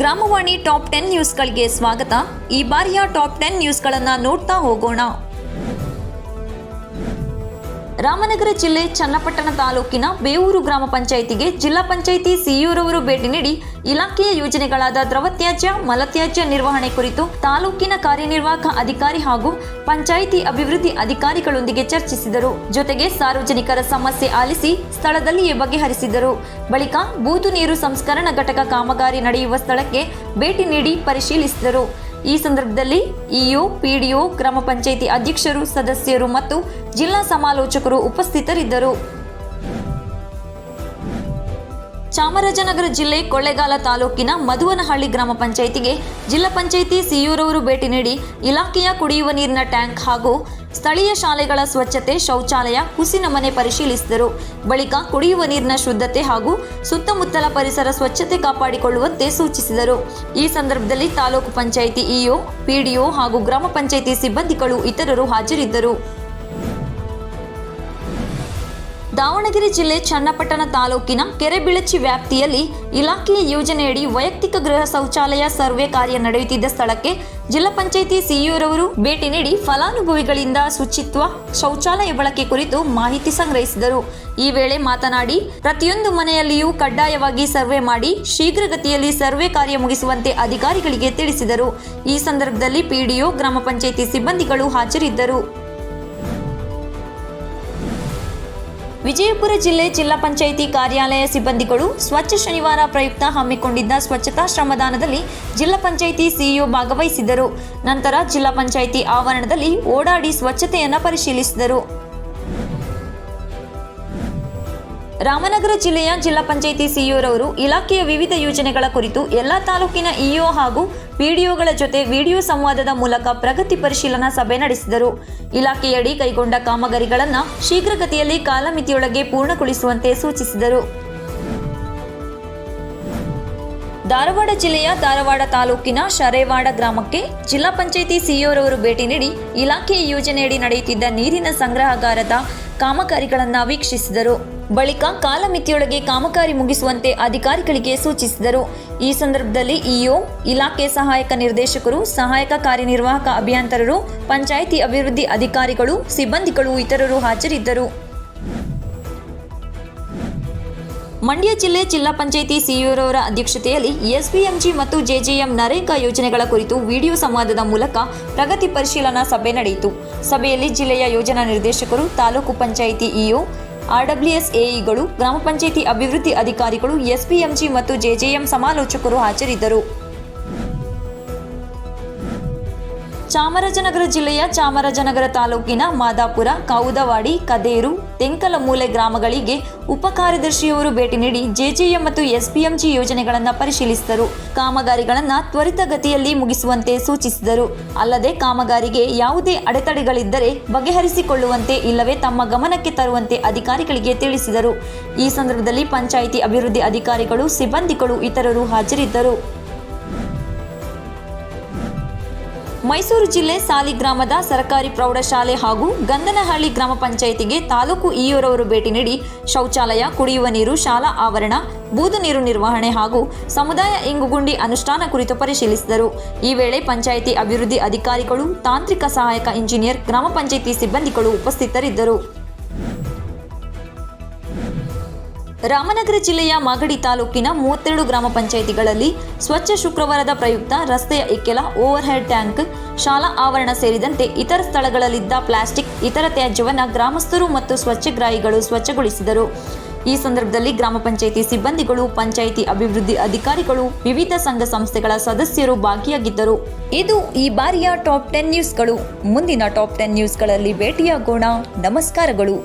ಗ್ರಾಮವಾಣಿ top ten ನ್ಯೂಸ್ಗಳಿಗೆ ಸ್ವಾಗತ. ಈ ಬಾರಿಯ ಟಾಪ್ ಟೆನ್ ನ್ಯೂಸ್ಗಳನ್ನು ನೋಡ್ತಾ ಹೋಗೋಣ. ರಾಮನಗರ ಜಿಲ್ಲೆ ಚನ್ನಪಟ್ಟಣ ತಾಲೂಕಿನ ಬೇವೂರು ಗ್ರಾಮ ಪಂಚಾಯಿತಿಗೆ ಜಿಲ್ಲಾ ಪಂಚಾಯಿತಿ ಸಿಇಒರವರು ಭೇಟಿ ನೀಡಿ ಇಲಾಖೆಯ ಯೋಜನೆಗಳಾದ ದ್ರವತ್ಯಾಜ್ಯ, ಮಲತ್ಯಾಜ್ಯ ನಿರ್ವಹಣೆ ಕುರಿತು ತಾಲೂಕಿನ ಕಾರ್ಯನಿರ್ವಾಹಕ ಅಧಿಕಾರಿ ಹಾಗೂ ಪಂಚಾಯಿತಿ ಅಭಿವೃದ್ಧಿ ಅಧಿಕಾರಿಗಳೊಂದಿಗೆ ಚರ್ಚಿಸಿದರು. ಜೊತೆಗೆ ಸಾರ್ವಜನಿಕರ ಸಮಸ್ಯೆ ಆಲಿಸಿ ಸ್ಥಳದಲ್ಲಿಯೇ ಬಗೆಹರಿಸಿದರು. ಬಳಿಕ ಬೂದು ನೀರು ಸಂಸ್ಕರಣಾ ಘಟಕ ಕಾಮಗಾರಿ ನಡೆಯುವ ಸ್ಥಳಕ್ಕೆ ಭೇಟಿ ನೀಡಿ ಪರಿಶೀಲಿಸಿದರು. ಈ ಸಂದರ್ಭದಲ್ಲಿ ಇಒ ಪಿಡಿಒ ಗ್ರಾಮ ಪಂಚಾಯಿತಿ ಅಧ್ಯಕ್ಷರು, ಸದಸ್ಯರು ಮತ್ತು ಜಿಲ್ಲಾ ಸಮಾಲೋಚಕರು ಉಪಸ್ಥಿತರಿದ್ದರು. ಚಾಮರಾಜನಗರ ಜಿಲ್ಲೆ ಕೊಳ್ಳೇಗಾಲ ತಾಲೂಕಿನ ಮಧುವನಹಳ್ಳಿ ಗ್ರಾಮ ಪಂಚಾಯಿತಿಗೆ ಜಿಲ್ಲಾ ಪಂಚಾಯಿತಿ ಸಿಯೂರವರು ಭೇಟಿ ನೀಡಿ ಇಲಾಖೆಯ ಕುಡಿಯುವ ನೀರಿನ ಟ್ಯಾಂಕ್ ಹಾಗೂ ಸ್ಥಳೀಯ ಶಾಲೆಗಳ ಸ್ವಚ್ಛತೆ ಶೌಚಾಲಯ ಹುಸಿನ ಮನೆ ಪರಿಶೀಲಿಸಿದರು. ಬಳಿಕ ಕುಡಿಯುವ ನೀರಿನ ಶುದ್ಧತೆ ಹಾಗೂ ಸುತ್ತಮುತ್ತಲ ಪರಿಸರ ಸ್ವಚ್ಛತೆ ಕಾಪಾಡಿಕೊಳ್ಳುವಂತೆ ಸೂಚಿಸಿದರು. ಈ ಸಂದರ್ಭದಲ್ಲಿ ತಾಲೂಕು ಪಂಚಾಯಿತಿ ಇಒ, ಪಿಡಿಒ ಹಾಗೂ ಗ್ರಾಮ ಪಂಚಾಯಿತಿ ಸಿಬ್ಬಂದಿಗಳು ಇತರರು ಹಾಜರಿದ್ದರು. ದಾವಣಗೆರೆ ಜಿಲ್ಲೆ ಚನ್ನಪಟ್ಟಣ ತಾಲೂಕಿನ ಕೆರೆಬಿಳಚಿ ವ್ಯಾಪ್ತಿಯಲ್ಲಿ ಇಲಾಖೆಯ ಯೋಜನೆಯಡಿ ವೈಯಕ್ತಿಕ ಗೃಹ ಶೌಚಾಲಯ ಸರ್ವೆ ಕಾರ್ಯ ನಡೆಯುತ್ತಿದ್ದ ಸ್ಥಳಕ್ಕೆ ಜಿಲ್ಲಾ ಪಂಚಾಯಿತಿ ಸಿಇಒರವರು ಭೇಟಿ ನೀಡಿ ಫಲಾನುಭವಿಗಳಿಂದ ಶುಚಿತ್ವ ಶೌಚಾಲಯ ಬಳಕೆ ಕುರಿತು ಮಾಹಿತಿ ಸಂಗ್ರಹಿಸಿದರು. ಈ ವೇಳೆ ಮಾತನಾಡಿ, ಪ್ರತಿಯೊಂದು ಮನೆಯಲ್ಲಿಯೂ ಕಡ್ಡಾಯವಾಗಿ ಸರ್ವೆ ಮಾಡಿ ಶೀಘ್ರಗತಿಯಲ್ಲಿ ಸರ್ವೆ ಕಾರ್ಯ ಮುಗಿಸುವಂತೆ ಅಧಿಕಾರಿಗಳಿಗೆ ತಿಳಿಸಿದರು. ಈ ಸಂದರ್ಭದಲ್ಲಿ ಪಿಡಿಒ, ಗ್ರಾಮ ಪಂಚಾಯಿತಿ ಸಿಬ್ಬಂದಿಗಳು ಹಾಜರಿದ್ದರು. ವಿಜಯಪುರ ಜಿಲ್ಲೆ ಜಿಲ್ಲಾ ಪಂಚಾಯಿತಿ ಕಾರ್ಯಾಲಯ ಸಿಬ್ಬಂದಿಗಳು ಸ್ವಚ್ಛ ಶನಿವಾರ ಪ್ರಯುಕ್ತ ಹಮ್ಮಿಕೊಂಡಿದ್ದ ಸ್ವಚ್ಛತಾ ಶ್ರಮದಾನದಲ್ಲಿ ಜಿಲ್ಲಾ ಪಂಚಾಯಿತಿ ಸಿಇಒ ಭಾಗವಹಿಸಿದರು ನಂತರ ಜಿಲ್ಲಾ ಪಂಚಾಯಿತಿ ಆವರಣದಲ್ಲಿ ಓಡಾಡಿ ಸ್ವಚ್ಛತೆಯನ್ನು ಪರಿಶೀಲಿಸಿದರು. ರಾಮನಗರ ಜಿಲ್ಲೆಯ ಜಿಲ್ಲಾ ಪಂಚಾಯಿತಿ ಸಿಇಒರವರು ಇಲಾಖೆಯ ವಿವಿಧ ಯೋಜನೆಗಳ ಕುರಿತು ಎಲ್ಲಾ ತಾಲೂಕಿನ ಇಒ ಹಾಗೂ ಪಿಡಿಒಗಳ ಜೊತೆ ವಿಡಿಯೋ ಸಂವಾದದ ಮೂಲಕ ಪ್ರಗತಿ ಪರಿಶೀಲನಾ ಸಭೆ ನಡೆಸಿದರು. ಇಲಾಖೆಯಡಿ ಕೈಗೊಂಡ ಕಾಮಗಾರಿಗಳನ್ನು ಶೀಘ್ರಗತಿಯಲ್ಲಿ ಕಾಲಮಿತಿಯೊಳಗೆ ಪೂರ್ಣಗೊಳಿಸುವಂತೆ ಸೂಚಿಸಿದರು. ಧಾರವಾಡ ಜಿಲ್ಲೆಯ ಧಾರವಾಡ ತಾಲೂಕಿನ ಶರೇವಾಡ ಗ್ರಾಮಕ್ಕೆ ಜಿಲ್ಲಾ ಪಂಚಾಯಿತಿ ಸಿಇಒರವರು ಭೇಟಿ ನೀಡಿ ಇಲಾಖೆಯ ಯೋಜನೆಯಡಿ ನಡೆಯುತ್ತಿದ್ದ ನೀರಿನ ಸಂಗ್ರಹಗಾರದ ಕಾಮಗಾರಿಗಳನ್ನು ವೀಕ್ಷಿಸಿದರು. ಬಳಿಕ ಕಾಲಮಿತಿಯೊಳಗೆ ಕಾಮಗಾರಿ ಮುಗಿಸುವಂತೆ ಅಧಿಕಾರಿಗಳಿಗೆ ಸೂಚಿಸಿದರು. ಈ ಸಂದರ್ಭದಲ್ಲಿ ಇಒ, ಇಲಾಖೆ ಸಹಾಯಕ ನಿರ್ದೇಶಕರು, ಸಹಾಯಕ ಕಾರ್ಯನಿರ್ವಾಹಕ ಅಭಿಯಂತರರು, ಪಂಚಾಯಿತಿ ಅಭಿವೃದ್ಧಿ ಅಧಿಕಾರಿಗಳು, ಸಿಬ್ಬಂದಿಗಳು, ಇತರರು ಹಾಜರಿದ್ದರು. ಮಂಡ್ಯ ಜಿಲ್ಲೆ ಜಿಲ್ಲಾ ಪಂಚಾಯಿತಿ ಸಿಇಒರವರ ಅಧ್ಯಕ್ಷತೆಯಲ್ಲಿ ಎಸ್ಬಿಎಂಜಿ ಮತ್ತು ಜೆಜೆಎಂ ನರೇಗಾ ಯೋಜನೆಗಳ ಕುರಿತು ವಿಡಿಯೋ ಸಂವಾದದ ಮೂಲಕ ಪ್ರಗತಿ ಪರಿಶೀಲನಾ ಸಭೆ ನಡೆಯಿತು. ಸಭೆಯಲ್ಲಿ ಜಿಲ್ಲೆಯ ಯೋಜನಾ ನಿರ್ದೇಶಕರು, ತಾಲೂಕು ಪಂಚಾಯಿತಿ ಇಒ ಆರ್ಡಬ್ಲ್ಯೂಎಸ್ ಎಇಗಳು ಗ್ರಾಮ ಪಂಚಾಯಿತಿ ಅಭಿವೃದ್ಧಿ ಅಧಿಕಾರಿಗಳು ಎಸ್ಪಿಎಂಜಿ ಮತ್ತು ಜೆಜೆಎಂ ಸಮಾಲೋಚಕರು ಹಾಜರಿದ್ದರು. ಚಾಮರಾಜನಗರ ಜಿಲ್ಲೆಯ ಚಾಮರಾಜನಗರ ತಾಲೂಕಿನ ಮಾದಾಪುರ, ಕೌದವಾಡಿ, ಕದೇರು, ತೆಂಕಲಮೂಲೆ ಗ್ರಾಮಗಳಿಗೆ ಉಪ ಕಾರ್ಯದರ್ಶಿಯವರು ಭೇಟಿ ನೀಡಿ ಜೆಜೆಎಂ ಮತ್ತು ಎಸ್ಪಿಎಂಜಿ ಯೋಜನೆಗಳನ್ನು ಪರಿಶೀಲಿಸಿದರು. ಕಾಮಗಾರಿಗಳನ್ನು ತ್ವರಿತಗತಿಯಲ್ಲಿ ಮುಗಿಸುವಂತೆ ಸೂಚಿಸಿದರು. ಅಲ್ಲದೆ ಕಾಮಗಾರಿಗೆ ಯಾವುದೇ ಅಡೆತಡೆಗಳಿದ್ದರೆ ಬಗೆಹರಿಸಿಕೊಳ್ಳುವಂತೆ ಇಲ್ಲವೇ ತಮ್ಮ ಗಮನಕ್ಕೆ ತರುವಂತೆ ಅಧಿಕಾರಿಗಳಿಗೆ ತಿಳಿಸಿದರು. ಈ ಸಂದರ್ಭದಲ್ಲಿ ಪಂಚಾಯಿತಿ ಅಭಿವೃದ್ಧಿ ಅಧಿಕಾರಿಗಳು, ಸಿಬ್ಬಂದಿಗಳು, ಇತರರು ಹಾಜರಿದ್ದರು. ಮೈಸೂರು ಜಿಲ್ಲೆ ಸಾಲಿಗ್ರಾಮದ ಸರ್ಕಾರಿ ಪ್ರೌಢಶಾಲೆ ಹಾಗೂ ಗಂಧನಹಳ್ಳಿ ಗ್ರಾಮ ಪಂಚಾಯಿತಿಗೆ ತಾಲೂಕು ಇಒರವರು ಭೇಟಿ ನೀಡಿ ಶೌಚಾಲಯ, ಕುಡಿಯುವ ನೀರು, ಶಾಲಾ ಆವರಣ, ಬೂದು ನೀರು ನಿರ್ವಹಣೆ ಹಾಗೂ ಸಮುದಾಯ ಇಂಗುಗುಂಡಿ ಅನುಷ್ಠಾನ ಕುರಿತು ಪರಿಶೀಲಿಸಿದರು. ಈ ವೇಳೆ ಪಂಚಾಯಿತಿ ಅಭಿವೃದ್ಧಿ ಅಧಿಕಾರಿಗಳು, ತಾಂತ್ರಿಕ ಸಹಾಯಕ ಇಂಜಿನಿಯರ್, ಗ್ರಾಮ ಪಂಚಾಯಿತಿ ಸಿಬ್ಬಂದಿಗಳು ಉಪಸ್ಥಿತರಿದ್ದರು. ರಾಮನಗರ ಜಿಲ್ಲೆಯ ಮಾಗಡಿ ತಾಲೂಕಿನ ಮೂವತ್ತೆರಡು ಗ್ರಾಮ ಪಂಚಾಯಿತಿಗಳಲ್ಲಿ ಸ್ವಚ್ಛ ಶುಕ್ರವಾರದ ಪ್ರಯುಕ್ತ ರಸ್ತೆಯ ಇಕ್ಕೆಲ ಓವರ್ ಹೆಡ್ ಟ್ಯಾಂಕ್, ಶಾಲಾ ಆವರಣ ಸೇರಿದಂತೆ ಇತರ ಸ್ಥಳಗಳಲ್ಲಿದ್ದ ಪ್ಲಾಸ್ಟಿಕ್ ಇತರ ತ್ಯಾಜ್ಯವನ್ನು ಗ್ರಾಮಸ್ಥರು ಮತ್ತು ಸ್ವಚ್ಛಗ್ರಾಹಿಗಳು ಸ್ವಚ್ಛಗೊಳಿಸಿದರು. ಈ ಸಂದರ್ಭದಲ್ಲಿ ಗ್ರಾಮ ಪಂಚಾಯಿತಿ ಸಿಬ್ಬಂದಿಗಳು, ಪಂಚಾಯಿತಿ ಅಭಿವೃದ್ಧಿ ಅಧಿಕಾರಿಗಳು, ವಿವಿಧ ಸಂಘ ಸಂಸ್ಥೆಗಳ ಸದಸ್ಯರು ಭಾಗಿಯಾಗಿದ್ದರು. ಇದು ಈ ಬಾರಿಯ ಟಾಪ್ ಟೆನ್ ನ್ಯೂಸ್ಗಳು. ಮುಂದಿನ ಟಾಪ್ ಟೆನ್ ನ್ಯೂಸ್ಗಳಲ್ಲಿ ಭೇಟಿಯಾಗೋಣ. ನಮಸ್ಕಾರಗಳು.